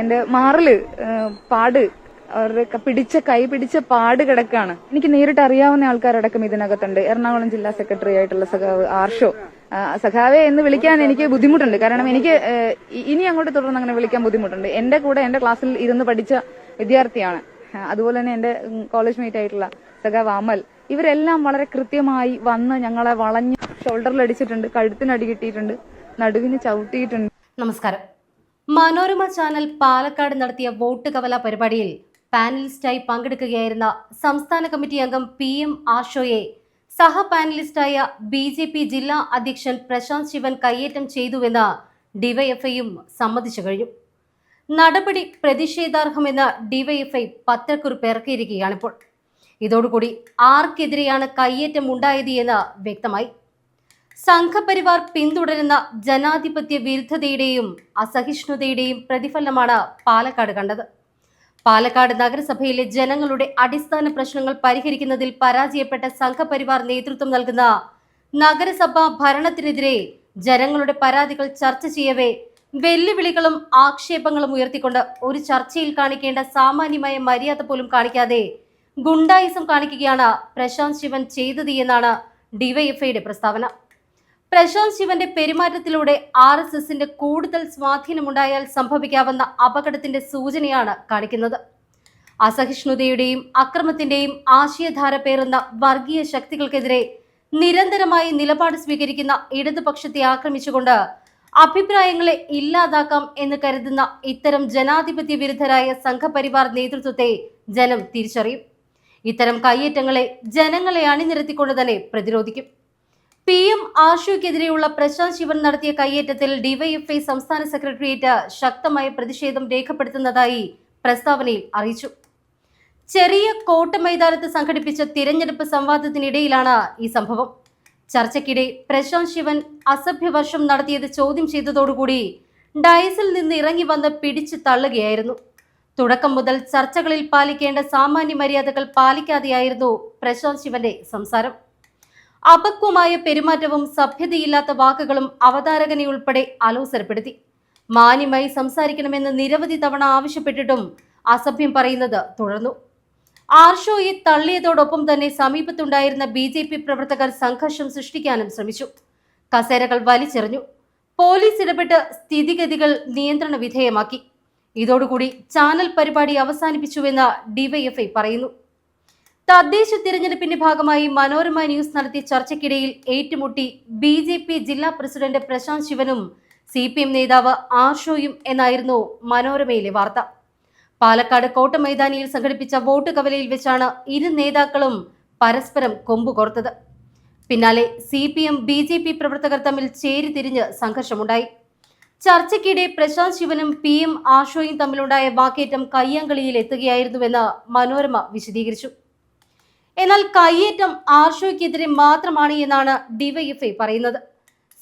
എന്റെ മാറിൽ പാട് അവരുടെ പിടിച്ച കൈ പിടിച്ച പാട് കിടക്കാണ്. എനിക്ക് നേരിട്ട് അറിയാവുന്ന ആൾക്കാരടക്കം ഇതിനകത്തുണ്ട്. എറണാകുളം ജില്ലാ സെക്രട്ടറി ആയിട്ടുള്ള സഖാവ് ആർഷോ. സഖാവെ എന്ന് വിളിക്കാൻ എനിക്ക് ബുദ്ധിമുട്ടുണ്ട്. കാരണം എനിക്ക് ഇനി അങ്ങോട്ട് തുടർന്ന് അങ്ങനെ വിളിക്കാൻ ബുദ്ധിമുട്ടുണ്ട്. എന്റെ കൂടെ എന്റെ ക്ലാസ്സിൽ ഇരുന്ന് പഠിച്ച വിദ്യാർത്ഥിയാണ്. അതുപോലെ തന്നെ എന്റെ കോളേജ് മേറ്റ് ആയിട്ടുള്ള സഖാവ് അമൽ. ഇവരെല്ലാം വളരെ കൃത്യമായി വന്ന് ഞങ്ങളെ വളഞ്ഞ് ഷോൾഡറിൽ അടിച്ചിട്ടുണ്ട് കഴുത്തിനടി കിട്ടിയിട്ടുണ്ട് നടുവിന് ചവിട്ടിയിട്ടുണ്ട്. നമസ്കാരം. മനോരമ ചാനൽ പാലക്കാട് നടത്തിയ വോട്ട് കവല പരിപാടിയിൽ പാനലിസ്റ്റായി പങ്കെടുക്കുകയായിരുന്ന സംസ്ഥാന കമ്മിറ്റി അംഗം പി എം ആഷോയെ സഹ പാനലിസ്റ്റായ ബി ജെ പി ജില്ലാ അധ്യക്ഷൻ പ്രശാന്ത് ശിവൻ കയ്യേറ്റം ചെയ്തുവെന്ന് ഡിവൈഎഫ്ഐയും സമ്മതിച്ചു കഴിഞ്ഞു. നടപടി പ്രതിഷേധാർഹമെന്ന് ഡിവൈഎഫ്ഐ പത്രക്കുറിപ്പ് ഇറക്കിയിരിക്കുകയാണിപ്പോൾ. ഇതോടുകൂടി ആർക്കെതിരെയാണ് കയ്യേറ്റം ഉണ്ടായത് എന്ന് വ്യക്തമായി. സംഘപരിവാർ പിന്തുടരുന്ന ജനാധിപത്യ വിരുദ്ധതയുടെയും അസഹിഷ്ണുതയുടെയും പ്രതിഫലനമാണ് പാലക്കാട് കണ്ടത്. പാലക്കാട് നഗരസഭയിലെ ജനങ്ങളുടെ അടിസ്ഥാന പ്രശ്നങ്ങൾ പരിഹരിക്കുന്നതിൽ പരാജയപ്പെട്ട സംഘപരിവാർ നേതൃത്വം നൽകുന്ന നഗരസഭാ ഭരണത്തിനെതിരെ ജനങ്ങളുടെ പരാതികൾ ചർച്ച ചെയ്യവേ വെല്ലുവിളികളും ആക്ഷേപങ്ങളും ഉയർത്തിക്കൊണ്ട് ഒരു ചർച്ചയിൽ കാണിക്കേണ്ട സാമാന്യമായ മര്യാദ പോലും കാണിക്കാതെ ഗുണ്ടായിസം കാണിക്കുകയാണ് പ്രശാന്ത് ശിവൻ ചെയ്തത് എന്നാണ് ഡിവൈഎഫ്ഐയുടെ പ്രസ്താവന. പ്രശാന്ത് ശിവന്റെ പെരുമാറ്റത്തിലൂടെ ആർ എസ് എസിന്റെ കൂടുതൽ സ്വാധീനമുണ്ടായാൽ സംഭവിക്കാവുന്ന അപകടത്തിന്റെ സൂചനയാണ് കാണിക്കുന്നത്. അസഹിഷ്ണുതയുടെയും അക്രമത്തിന്റെയും ആശയധാര പേറുന്ന വർഗീയ ശക്തികൾക്കെതിരെ നിരന്തരമായി നിലപാട് സ്വീകരിക്കുന്ന ഇടതുപക്ഷത്തെ ആക്രമിച്ചുകൊണ്ട് അഭിപ്രായങ്ങളെ ഇല്ലാതാക്കാം എന്ന് കരുതുന്ന ഇത്തരം ജനാധിപത്യ വിരുദ്ധരായ സംഘപരിവാർ നേതൃത്വത്തെ ജനം തിരിച്ചറിയും. ഇത്തരം കയ്യേറ്റങ്ങളെ ജനങ്ങളെ അണിനിരത്തിക്കൊണ്ട് തന്നെ പ്രതിരോധിക്കും. പി എം ആഷുക്കെതിരെയുള്ള പ്രശാന്ത് ശിവൻ നടത്തിയ കയ്യേറ്റത്തിൽ ഡിവൈഎഫ്ഐ സംസ്ഥാന സെക്രട്ടേറിയറ്റ് ശക്തമായ പ്രതിഷേധം രേഖപ്പെടുത്തുന്നതായി പ്രസ്താവനയിൽ അറിയിച്ചു. ചെറിയ കോട്ട മൈതാനത്ത് സംഘടിപ്പിച്ച തിരഞ്ഞെടുപ്പ് സംവാദത്തിനിടയിലാണ് ഈ സംഭവം. ചർച്ചയ്ക്കിടെ പ്രശാന്ത് ശിവൻ അസഭ്യവർഷം നടത്തിയത് ചോദ്യം ചെയ്തതോടുകൂടി ഡയസിൽ നിന്ന് ഇറങ്ങി വന്ന് പിടിച്ചു തള്ളുകയായിരുന്നു. തുടക്കം മുതൽ ചർച്ചകളിൽ പാലിക്കേണ്ട സാമാന്യ മര്യാദകൾ പാലിക്കാതെയായിരുന്നു പ്രശാന്ത് ശിവന്റെ സംസാരം. അപക്വമായ പെരുമാറ്റവും സഭ്യതയില്ലാത്ത വാക്കുകളും അവതാരകനെ ഉൾപ്പെടെ അലോസരപ്പെടുത്തി. മാന്യമായി സംസാരിക്കണമെന്ന് നിരവധി തവണ ആവശ്യപ്പെട്ടിട്ടും അസഭ്യം പറയുന്നത് തുടർന്നു. ആർഷോയെ തള്ളിയതോടൊപ്പം തന്നെ സമീപത്തുണ്ടായിരുന്ന ബി ജെ പി പ്രവർത്തകർ സംഘർഷം സൃഷ്ടിക്കാനും ശ്രമിച്ചു. കസേരകൾ വലിച്ചെറിഞ്ഞു. പോലീസ് ഇടപെട്ട് സ്ഥിതിഗതികൾ നിയന്ത്രണ വിധേയമാക്കി. ഇതോടുകൂടി ചാനൽ പരിപാടി അവസാനിപ്പിച്ചുവെന്ന് ഡിവൈഎഫ്ഐ പറയുന്നു. തദ്ദേശ തിരഞ്ഞെടുപ്പിന്റെ ഭാഗമായി മനോരമ ന്യൂസ് നടത്തിയ ചർച്ചയ്ക്കിടയിൽ ഏറ്റുമുട്ടി ബി ജെ പി ജില്ലാ പ്രസിഡന്റ് പ്രശാന്ത് ശിവനും സി പി എം നേതാവ് ആർഷോയും എന്നായിരുന്നു മനോരമയിലെ വാർത്ത. പാലക്കാട് കോട്ട മൈതാനിയിൽ സംഘടിപ്പിച്ച വോട്ട് കവലയിൽ വെച്ചാണ് ഇരു നേതാക്കളും പരസ്പരം കൊമ്പുകോർത്തത് പിന്നാലെ C P M B J P പ്രവർത്തകർ തമ്മിൽ ചേരിതിരിഞ്ഞ് സംഘർഷമുണ്ടായി. ചർച്ചയ്ക്കിടെ പ്രശാന്ത് ശിവനും പി എം ആഷോയും തമ്മിലുണ്ടായ വാക്കേറ്റം കയ്യാങ്കളിയിൽ എത്തുകയായിരുന്നുവെന്ന് മനോരമ വിശദീകരിച്ചു. എന്നാൽ കയ്യേറ്റം ആർഷോയ്ക്കെതിരെ മാത്രമാണ് എന്നാണ് ഡിവൈഎഫ്ഐ പറയുന്നത്.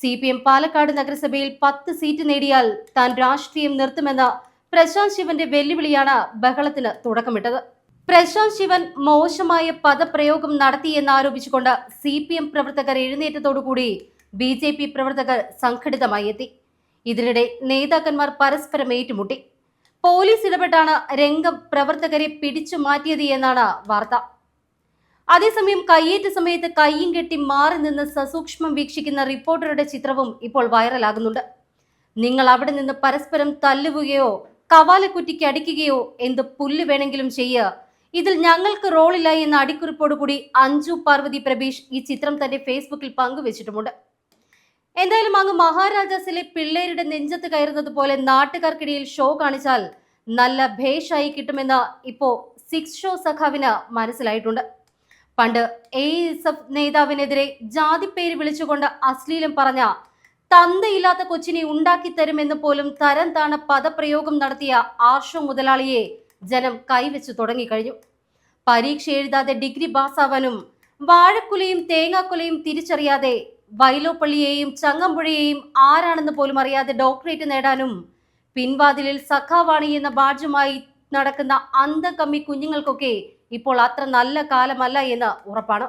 സി പി എം പാലക്കാട് നഗരസഭയിൽ പത്ത് സീറ്റ് നേടിയാൽ താൻ രാഷ്ട്രീയം നിർത്തുമെന്ന പ്രശാന്ത് ശിവന്റെ വെല്ലുവിളിയാണ് ബഹളത്തിന് തുടക്കമിട്ടത്. പ്രശാന്ത് ശിവൻ മോശമായ പദപ്രയോഗം നടത്തിയെന്നാരോപിച്ചുകൊണ്ട് സി പി എം പ്രവർത്തകർ എഴുന്നേറ്റത്തോടുകൂടി ബി ജെ പി പ്രവർത്തകർ സംഘടിതമായി എത്തി. ഇതിനിടെ നേതാക്കന്മാർ പരസ്പരം ഏറ്റുമുട്ടി. പോലീസ് ഇടപെട്ടാണ് രംഗം പ്രവർത്തകരെ പിടിച്ചു മാറ്റിയത് എന്നാണ് വാർത്ത. അതേസമയം കയ്യേറ്റ സമയത്ത് കയ്യും കെട്ടി മാറി നിന്ന് സസൂക്ഷ്മം വീക്ഷിക്കുന്ന റിപ്പോർട്ടറുടെ ചിത്രവും ഇപ്പോൾ വൈറലാകുന്നുണ്ട്. നിങ്ങൾ അവിടെ നിന്ന് പരസ്പരം തല്ലുകയോ കവാലക്കുറ്റിക്ക് അടിക്കുകയോ എന്ത് പുല്ല് വേണമെങ്കിലും ചെയ്യുക ഇതിൽ ഞങ്ങൾക്ക് റോളില്ല എന്ന അടിക്കുറിപ്പോടുകൂടി അഞ്ജു പാർവതി പ്രബീഷ് ഈ ചിത്രം തന്റെ ഫേസ്ബുക്കിൽ പങ്കുവച്ചിട്ടുമുണ്ട്. എന്തായാലും അങ്ങ് മഹാരാജാസിലെ പിള്ളേരുടെ നെഞ്ചത്ത് കയറുന്നത് പോലെ നാട്ടുകാർക്കിടയിൽ ഷോ കാണിച്ചാൽ നല്ല ഭേഷായി കിട്ടുമെന്ന് ഇപ്പോ സിക്സ് ഷോ സഖാവിന് മനസ്സിലായിട്ടുണ്ട്. പണ്ട് എ എസ് എഫ് നേതാവിനെതിരെ ജാതിപ്പേര് വിളിച്ചുകൊണ്ട് അശ്ലീലം പറഞ്ഞ തന്തയില്ലാത്ത കൊച്ചിനെ ഉണ്ടാക്കി തരുമെന്ന് പോലും തരം താണ പദപ്രയോഗം നടത്തിയ ആർഷോ മുതലാളിയെ ജനം കൈവച്ചു തുടങ്ങിക്കഴിഞ്ഞു. പരീക്ഷ എഴുതാതെ ഡിഗ്രി പാസ്സാവാനും വാഴക്കുലയും തേങ്ങാക്കുലയും തിരിച്ചറിയാതെ വൈലോപ്പള്ളിയെയും ചങ്ങമ്പുഴയെയും ആരാണെന്ന് പോലും അറിയാതെ ഡോക്ടറേറ്റ് നേടാനും പിൻവാതിലിൽ സഖാവാണി എന്ന ബാഡ്ജുമായി നടക്കുന്ന അന്തകമ്മി കുഞ്ഞുങ്ങൾക്കൊക്കെ ഇപ്പോൾ അത്ര നല്ല കാലമല്ല എന്ന് ഉറപ്പാണ്.